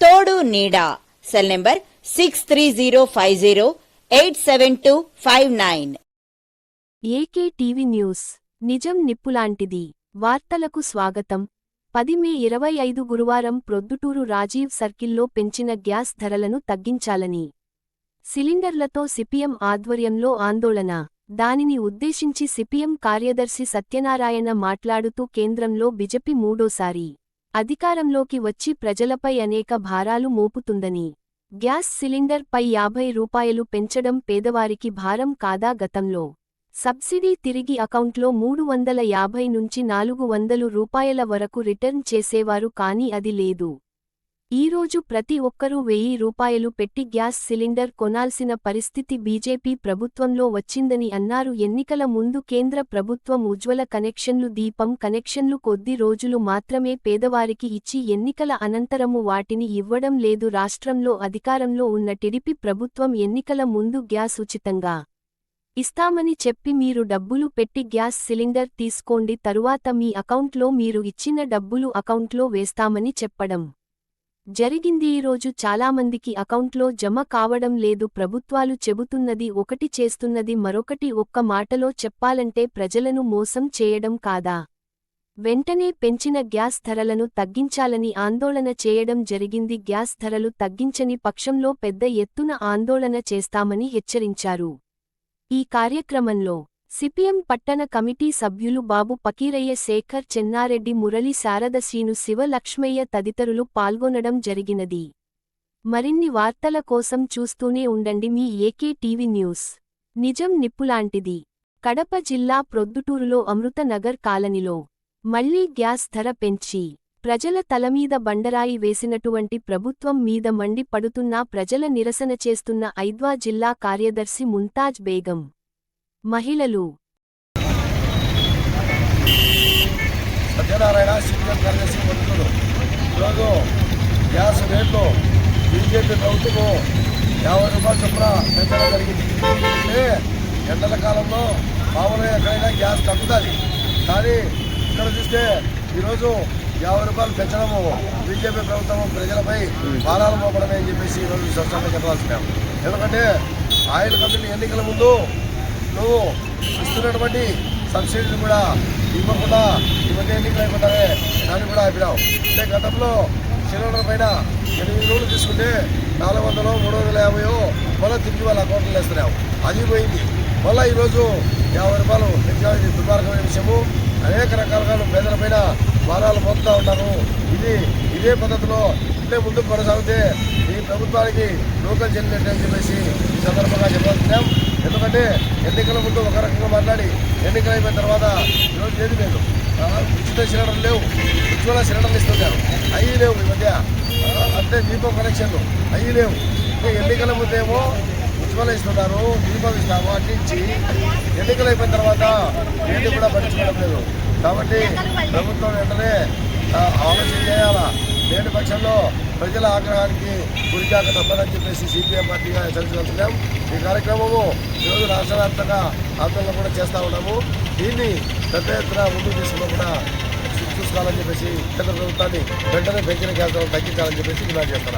తోడు నీడా. Cell number six three zero five zero eight seven two five nine AK TV news నిజం నిప్పులాంటిది. వార్తలకు స్వాగతం. పది మే ఇరవై ఐదు గురువారం ప్రొద్దుటూరు రాజీవ్ సర్కిల్లో పెంచిన గ్యాస్ ధరలను తగ్గించాలని. సిలిండర్లతో సిపిఎం ఆధ్వర్యంలో ఆందోళన. దానిని ఉద్దేశించి సిపిఎం కార్యదర్శి సత్యనారాయణ మాట్లాడుతూ కేంద్రంలో బిజెపి మూడోసారి. అధికారంలోకి వచ్చి ప్రజలపై అనేక భారాలు మోపుతుందని గ్యాస్ సిలిండర్ పై యాభై రూపాయలు పెంచడం పేదవారికి భారం కాదా గతంలో. సబ్సిడీ తిరిగి అకౌంట్లో మూడు వందల యాభై నుంచి నాలుగు వందలు రూపాయల వరకు రిటర్న్ చేసేవారు కానీ అది లేదు. ఈరోజు ప్రతి ఒక్కరూ వెయ్యి రూపాయలు పెట్టి గ్యాస్ సిలిండర్ కొనాల్సిన పరిస్థితి బీజేపీ ప్రభుత్వంలో వచ్చిందని అన్నారు. ఎన్నికల ముందు కేంద్ర ప్రభుత్వం ఉజ్వల కనెక్షన్లు దీపం కనెక్షన్లు కొద్ది రోజులు మాత్రమే పేదవారికి ఇచ్చి ఎన్నికల అనంతరము వాటిని ఇవ్వడం లేదు. రాష్ట్రంలో అధికారంలో ఉన్న టిడిపి ప్రభుత్వం ఎన్నికల ముందు గ్యాస్ ఉచితంగా ఇస్తామని చెప్పి మీరు డబ్బులు పెట్టి గ్యాస్ సిలిండర్ తీసుకోండి తరువాత మీ అకౌంట్లో మీరు ఇచ్చిన డబ్బులు అకౌంట్లో వేస్తామని చెప్పడం జరిగింది ఈరోజు చాలామందికి అకౌంట్లో జమ కావడం లేదు. ప్రభుత్వాలు చెబుతున్నది ఒకటి చేస్తున్నది మరొకటి ఒక్క మాటలో చెప్పాలంటే ప్రజలను మోసం చేయడం కాదా? వెంటనే పెంచిన గ్యాస్ ధరలను తగ్గించాలని ఆందోళన చేయడం జరిగింది. గ్యాస్ ధరలు తగ్గించని పక్షంలో పెద్ద ఎత్తున ఆందోళన చేస్తామని హెచ్చరించారు. ఈ కార్యక్రమంలో సిపిఎం పట్టణ కమిటీ సభ్యులు బాబు పకీరయ్య శేఖర్ చెన్నారెడ్డి మురళి శారద శ్రీను శివ లక్ష్మయ్య తదితరులు పాల్గొనడం జరిగినది. మరిన్ని వార్తల కోసం చూస్తూనే ఉండండి మీ ఏకే టీవీ న్యూస్. నిజం నిప్పులాంటిది. కడప జిల్లా ప్రొద్దుటూరులో అమృతనగర్ కాలనీలో మళ్ళీ గ్యాస్ ధర పెంచి ప్రజల తలమీద బండరాయి వేసినటువంటి ప్రభుత్వం మీద మండి పడుతున్నా ప్రజల నిరసన చేస్తున్న ఐద్వా జిల్లా కార్యదర్శి ముంతాజ్ బేగం మహిళలు. సత్యనారాయణ సీనియర్ కార్యదర్శి పొందుతున్నారు ఈరోజు గ్యాస్ రేట్లు బీజేపీ ప్రభుత్వము యాభై రూపాయలు చొప్పున పెంచడం జరిగింది. అంటే ఎండల కాలంలో మామూలుగా ఎక్కడైనా గ్యాస్ తగ్గుతుంది. కానీ ఇక్కడ చూస్తే ఈరోజు యాభై రూపాయలు పెంచడము బీజేపీ ప్రభుత్వం ప్రజలపై భారాలు పోపడమే అని చెప్పేసి ఈరోజు స్పష్టంగా చెప్పాల్సినాం ఎందుకంటే ఆయిల్ కంపెనీ ఎన్నికల ముందు నువ్వు ఇస్తున్నటువంటి సబ్సిడీలు కూడా ఇవ్వకుండా ఈ మధ్య అయిపోతారే దాన్ని కూడా ఆపినావు. అంటే గతంలో సిలిండర్ పైన ఎనిమిది రోజులు తీసుకుంటే నాలుగు వందలు మూడు వందల యాభైయో మళ్ళీ తిరిగి వాళ్ళ అకౌంట్లో వేస్తున్నావు. అది పోయింది. మళ్ళీ ఈరోజు యాభై రూపాయలు పెంచాలి దుర్మార్గమైన విషయము. అనేక రకాలుగా పేదలపైన భారాలు పొందుతూ ఉన్నారు ఇది ఇదే పద్ధతిలో ఇట్లే ముందుకు కొనసాగితే ఈ ప్రభుత్వానికి లోకల్ చెల్లినట్టు అని చెప్పేసి సందర్భంగా చెప్పాల్సినాం. ఎందుకంటే ఎన్నికల ముందు ఒక రకంగా మాట్లాడి ఎన్నికలు అయిపోయిన తర్వాత ఈరోజు ఏది లేదు. ఉచిత సిలిండర్లు లేవు. ఉజ్వల సిలిండర్లు ఇస్తున్నారు. అవి లేవు ఈ మధ్య. అంటే దీపం కనెక్షన్లు. అవి లేవు. ఎన్నికల ముందేమో ఉజ్వల ఇస్తున్నారు దీపం ఇస్తాము అట్టించి ఎన్నికలు అయిపోయిన తర్వాత ఏది కూడా పట్టించుకోవడం లేదు. కాబట్టి ప్రభుత్వం వెంటనే ఆలోచన చేయాలా? లేని పక్షంలో ప్రజల ఆగ్రహానికి గురికాక తప్పదని చెప్పేసి సిపిఎం పార్టీగా హెచ్చరించగలుగుతున్నాం ఈ కార్యక్రమము ఈరోజు రాష్ట్ర వ్యాప్తంగా ఆందోళన కూడా చేస్తూ ఉన్నాము. దీన్ని పెద్ద ఎత్తున ముందుకు తీసుకున్నప్పుడు చూసుకోవాలని చెప్పేసి కేంద్ర ప్రభుత్వాన్ని వెంటనే పెంచిన కేంద్రం తగ్గించాలని చెప్పేసి డిమాండ్ చేస్తున్నాం.